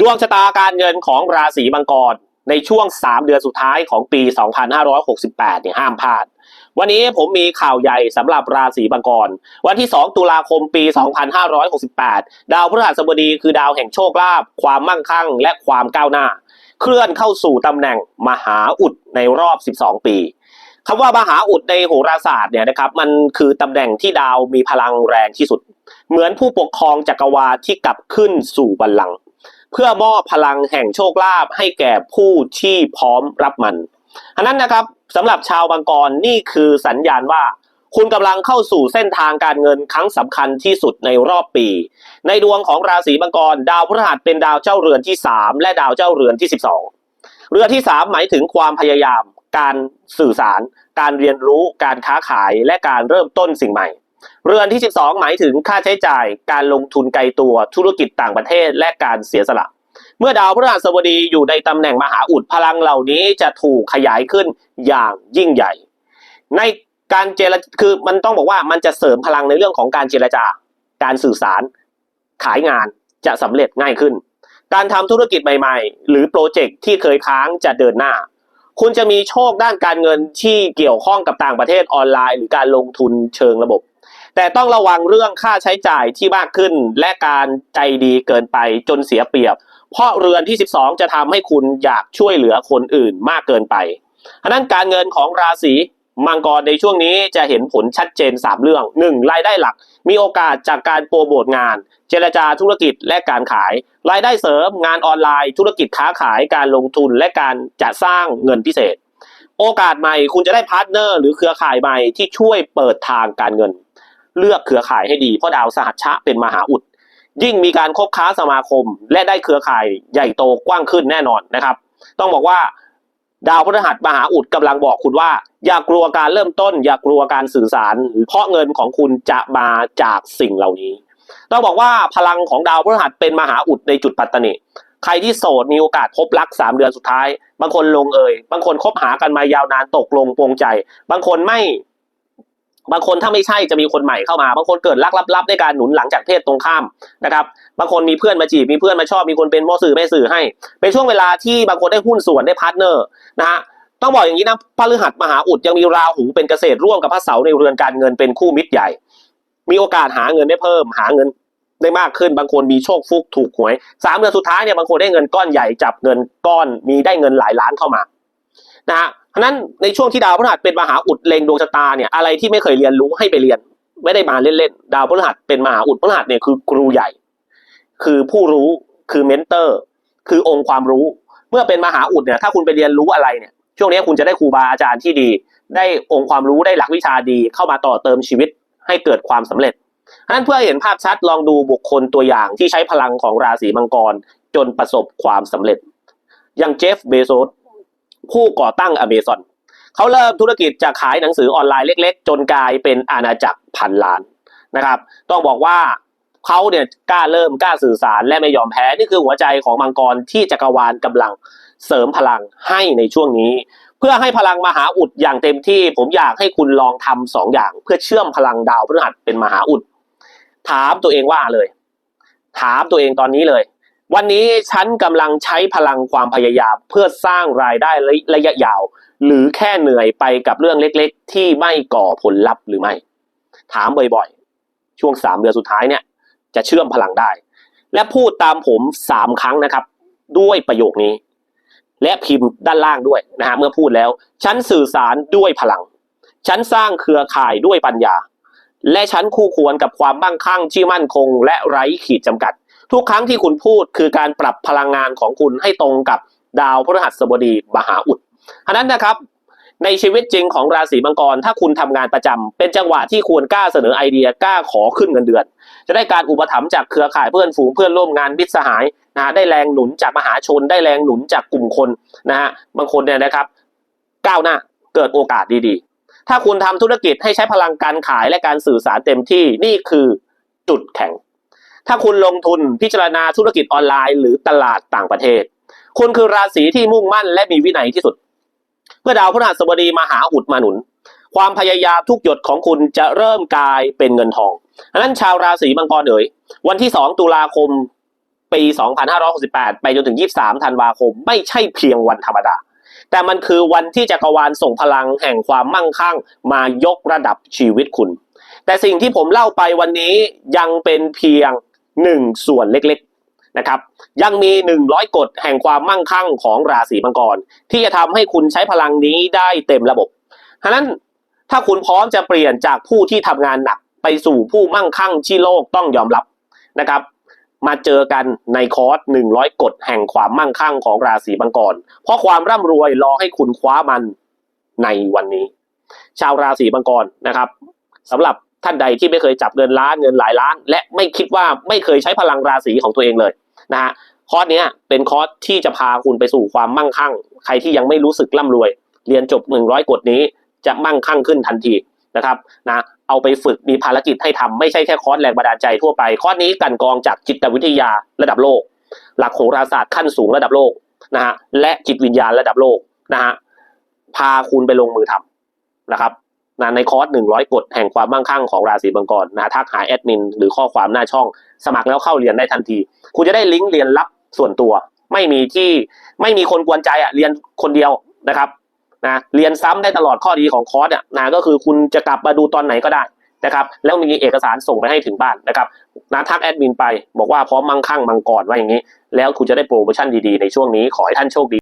ดวงชะตาการเงินของราศีมังกรในช่วง 3 เดือนสุดท้ายของปี 2568 เนี่ยห้ามพลาด วันนี้ผมมีข่าวใหญ่สำหรับราศีมังกร วันที่ 2 ตุลาคมปี 2568 ดาวพฤหัสบดีคือดาวแห่งโชคลาภความมั่งคั่ง และความก้าวหน้า เคลื่อนเข้าสู่ตำแหน่งมหาอุดในรอบ 12 ปีคำว่ามหาอุดในโหราศาสตร์เนี่ยนะครับมันคือตำแหน่งที่ดาวมีพลังแรงที่สุด เหมือนผู้ปกครองจักรวาลที่กลับขึ้นสู่บัลลังก์ เพื่อมอบพลังแห่งโชคลาภให้แก่ผู้ที่พร้อมรับมันอันนั้นนะครับสำหรับชาวบางกรนี่คือสัญญาณว่า คุณกำลังเข้าสู่เส้นทางการเงินครั้งสำคัญที่สุดในรอบปี ในดวงของราศีมังกร ดาวพฤหัสเป็นดาวเจ้าเรือนที่ 3 และดาวเจ้าเรือนที่ 12 เรือที่ 3 หมายถึงความพยายาม การสื่อสาร การเรียนรู้ การค้าขายและการเริ่มต้นสิ่งใหม่ เรือนที่ 12 หมายถึงค่าใช้จ่ายการลงทุนไกลตัวธุรกิจต่างประเทศและการเสียสละ เมื่อดาวพฤหัสบดีอยู่ในตำแหน่งมหาอุดพลังเหล่านี้จะถูกขยายขึ้นอย่างยิ่งใหญ่ ในการเจรคือมันต้องบอกว่ามันจะเสริมพลังในเรื่องของการเจรจา การสื่อสาร ขายงานจะสำเร็จง่ายขึ้น การทำธุรกิจใหม่ ๆ หรือโปรเจกต์ที่เคยค้างจะเดินหน้า คุณจะมีโชคด้านการเงินที่เกี่ยวข้องกับต่างประเทศออนไลน์ หรือการลงทุนเชิงระบบ แต่ต้องระวังเรื่องค่าใช้จ่ายที่มากขึ้น และการใจดีเกินไปจนเสียเปรียบ เพราะเรือนที่ 12 จะทำให้คุณอยากช่วยเหลือคนอื่นมากเกินไปฉะนั้นการเงินของราศีมังกรในช่วงนี้จะเห็นผลชัดเจน 3 เรื่อง 1. รายได้หลัก มีโอกาสจากการโปรโมทงาน เจรจาธุรกิจและการขาย รายได้เสริม งานออนไลน์ ธุรกิจค้าขายการลงทุนและการจะสร้างเงินพิเศษ โอกาสใหม่คุณจะได้พาร์ทเนอร์หรือเครือข่ายใหม่ที่ช่วยเปิดทางการเงิน เลือกเครือข่ายให้ดีเพราะดาวสหัชชะเป็นมหาอุด ยิ่งมีการคบค้าสมาคม และได้เครือข่ายใหญ่โตกว้างขึ้นแน่นอนนะครับ ต้องบอกว่าดาวพฤหัสมหาอุดกำลังบอกคุณว่า อย่ากลัวการเริ่มต้น อย่ากลัวการสื่อสาร เพราะเงินของคุณจะมาจากสิ่งเหล่านี้ ต้องบอกว่าพลังของดาวพฤหัสเป็นมหาอุดในจุดปัตตนิใครที่โสดมีโอกาสพบรักสามเดือนสุดท้าย บางคนลงเอย บางคนคบหากันมายาวนานตกลงปรงใจ บางคนไม่ บางคนถ้าไม่ใช่จะมีคนใหม่เข้ามา บางคนเกิดรักลับๆด้วยการหนุนหลังจากเพศตรงข้ามนะครับ บางคนมีเพื่อนมาจีบ มีเพื่อนมาชอบ มีคนเป็นพ่อสื่อแม่สื่อให้ เป็นช่วงเวลาที่บางคนได้หุ้นส่วนได้พาร์ทเนอร์นะฮะ ต้องบอกอย่างนี้นะพฤหัสมหาอุดยังมีราหูเป็นเกษตรร่วมกับพระเสาร์ในเรือนการเงินเป็นคู่มิตรใหญ่ มีโอกาสหาเงินได้เพิ่ม หาเงินได้มากขึ้น บางคนมีโชคฟุกถูกหวยสามเดือนสุดท้ายเนี่ยบางคนได้เงินก้อนใหญ่จับเงินก้อนมีได้เงินหลายล้านเข้ามา นะฮะเพราะนั้นในช่วงที่ดาวพฤหัสเป็นมหาอุดเล็งดวงชะตาเนี่ยอะไรที่ไม่เคยเรียนรู้ให้ไปเรียน ไม่ได้มาเล่นๆดาวพฤหัสเป็นมหาอุดพฤหัสเนี่ยคือครูใหญ่ คือผู้รู้คือเมนเตอร์ คือองค์ความรู้ เมื่อเป็นมหาอุดเนี่ยถ้าคุณไปเรียนรู้อะไรเนี่ยช่วงนี้คุณจะได้ครูบาอาจารย์ที่ดี ได้องค์ความรู้ได้หลักวิชาดี เข้ามาต่อเติมชีวิตให้เกิดความสำเร็จฉะนั้นเพื่อเห็นภาพชัดลองดูบุคคลตัวอย่างที่ใช้พลังของราศีมังกร จนประสบความสำเร็จ อย่างเจฟเบโซส ผู้ก่อตั้งอเมซอนเขาเริ่มธุรกิจจากขายหนังสือออนไลน์เล็ก ๆ จนกลายเป็นอาณาจักรพันล้านนะครับ ต้องบอกว่าเขาเนี่ยกล้าเริ่มกล้าสื่อสารและไม่ยอมแพ้นี่คือหัวใจของมังกรที่จักรวาลกำลังเสริมพลังให้ในช่วงนี้ เพื่อให้พลังมหาอุดอย่างเต็มที่ ผมอยากให้คุณลองทำสองอย่าง เพื่อเชื่อมพลังดาวพฤหัสเป็นมหาอุด ถามตัวเองว่าเลย ถามตัวเองตอนนี้เลย วันนี้ฉันกำลังใช้พลังความพยายามเพื่อสร้างรายได้ระยะยาว หรือแค่เหนื่อยไปกับเรื่องเล็กๆ ที่ไม่ก่อผลลัพธ์หรือไม่ ถามบ่อยๆ ช่วงสามเดือนสุดท้ายเนี่ย จะเชื่อมพลังได้ และพูดตามผมสามครั้งนะครับ ด้วยประโยคนี้ และพิมพ์ด้านล่างด้วยนะฮะเมื่อพูดแล้ว ฉันสื่อสารด้วยพลัง ฉันสร้างเครือข่ายด้วยปัญญา และฉันคู่ควรกับความมั่งคั่งที่มั่นคง และไร้ขีดจำกัด ทุกครั้งที่คุณพูดคือการปรับพลังงานของคุณให้ตรงกับดาวพฤหัสบดีมหาอุดฉะนั้นนะครับในชีวิตจริงของราศีมังกร ถ้าคุณทำงานประจำเป็นจังหวะที่ควรกล้าเสนอไอเดียกล้าขอขึ้นเงินเดือน จะได้การอุปถัมภ์จากเครือข่ายเพื่อนฝูงเพื่อนร่วมงานมิตรสหายนะฮะได้แรงหนุนจากมหาชน ได้แรงหนุนจากกลุ่มคนนะฮะบางคนเนี่ยนะครับ ก้าวหน้าเกิดโอกาสดีๆ ถ้าคุณทำธุรกิจให้ใช้พลังการขายและการสื่อสารเต็มที่นี่คือจุดแข็ง ถ้าคุณลงทุนพิจารณาธุรกิจออนไลน์ หรือตลาดต่างประเทศ คุณคือราศีที่มุ่งมั่นและมีวินัยที่สุด เมื่อดาวพฤหัสบดีมาหาอุดมาหนุน ความพยายามทุกหยดของคุณจะเริ่มกลายเป็นเงินทองดังนั้นชาวราศีมังกรเอ๋ยวันที่ 2 ตุลาคมปี 2568 ไปจนถึง 23 ธันวาคม ไม่ใช่เพียงวันธรรมดา แต่มันคือวันที่จักรวาลส่งพลังแห่งความมั่งคั่ง มายกระดับชีวิตคุณ แต่สิ่งที่ผมเล่าไปวันนี้ยังเป็นเพียง หนึ่งส่วนเล็กๆนะครับยังมี 100 กฎแห่งความมั่งคั่งของราศีมังกร ที่จะทำให้คุณใช้พลังนี้ได้เต็มระบบฉะนั้นถ้าคุณพร้อมจะเปลี่ยนจากผู้ที่ทำงานหนักไปสู่ผู้มั่งคั่งที่โลกต้องยอมรับนะครับมาเจอกันในคอร์ส 100 กฎแห่งความมั่งคั่งของราศีมังกร เพราะความร่ำรวยรอให้คุณคว้ามันในวันนี้ ชาวราศีมังกรนะครับสำหรับ ท่านใดที่ไม่เคยจับเงินล้านเงินหลายล้าน และไม่คิดว่าไม่เคยใช้พลังราศีของตัวเองเลยนะฮะคอร์สเนี้ยเป็นคอร์สที่จะพาคุณไปสู่ความมั่งคั่ง ใครที่ยังไม่รู้สึกร่ำรวย เรียนจบ 100 กฎนี้จะมั่งคั่งขึ้นทันทีนะครับนะเอาไปฝึกมีภารกิจให้ทำไม่ใช่แค่คอร์สแรงบันดาลใจทั่วไป คอร์สนี้กันกองจากจิตวิทยาระดับโลก หลักโหราศาสตร์ขั้นสูงระดับโลกนะฮะและจิตวิญญาณระดับโลกนะฮะพาคุณไปลงมือทำนะครับ นะในคอร์ส100กฎแห่งความมั่งคั่งของราศีมังกรนะทักหาแอดมินหรือข้อความหน้าช่อง สมัครแล้วเข้าเรียนได้ทันที คุณจะได้ลิงก์เรียนลับส่วนตัว ไม่มีที่ไม่มีคนกวนใจอะเรียนคนเดียวนะครับนะเรียนซ้ำได้ตลอดข้อดีของคอร์สอะนะก็คือคุณจะกลับมาดูตอนไหนก็ได้นะครับแล้วมีเอกสารส่งไปให้ถึงบ้านนะครับนะทักแอดมินไปบอกว่าพร้อมมั่งคั่งมังกรว่าอย่างนี้ แล้วคุณจะได้โปรโมชั่นดีๆในช่วงนี้ขอให้ท่านโชคดี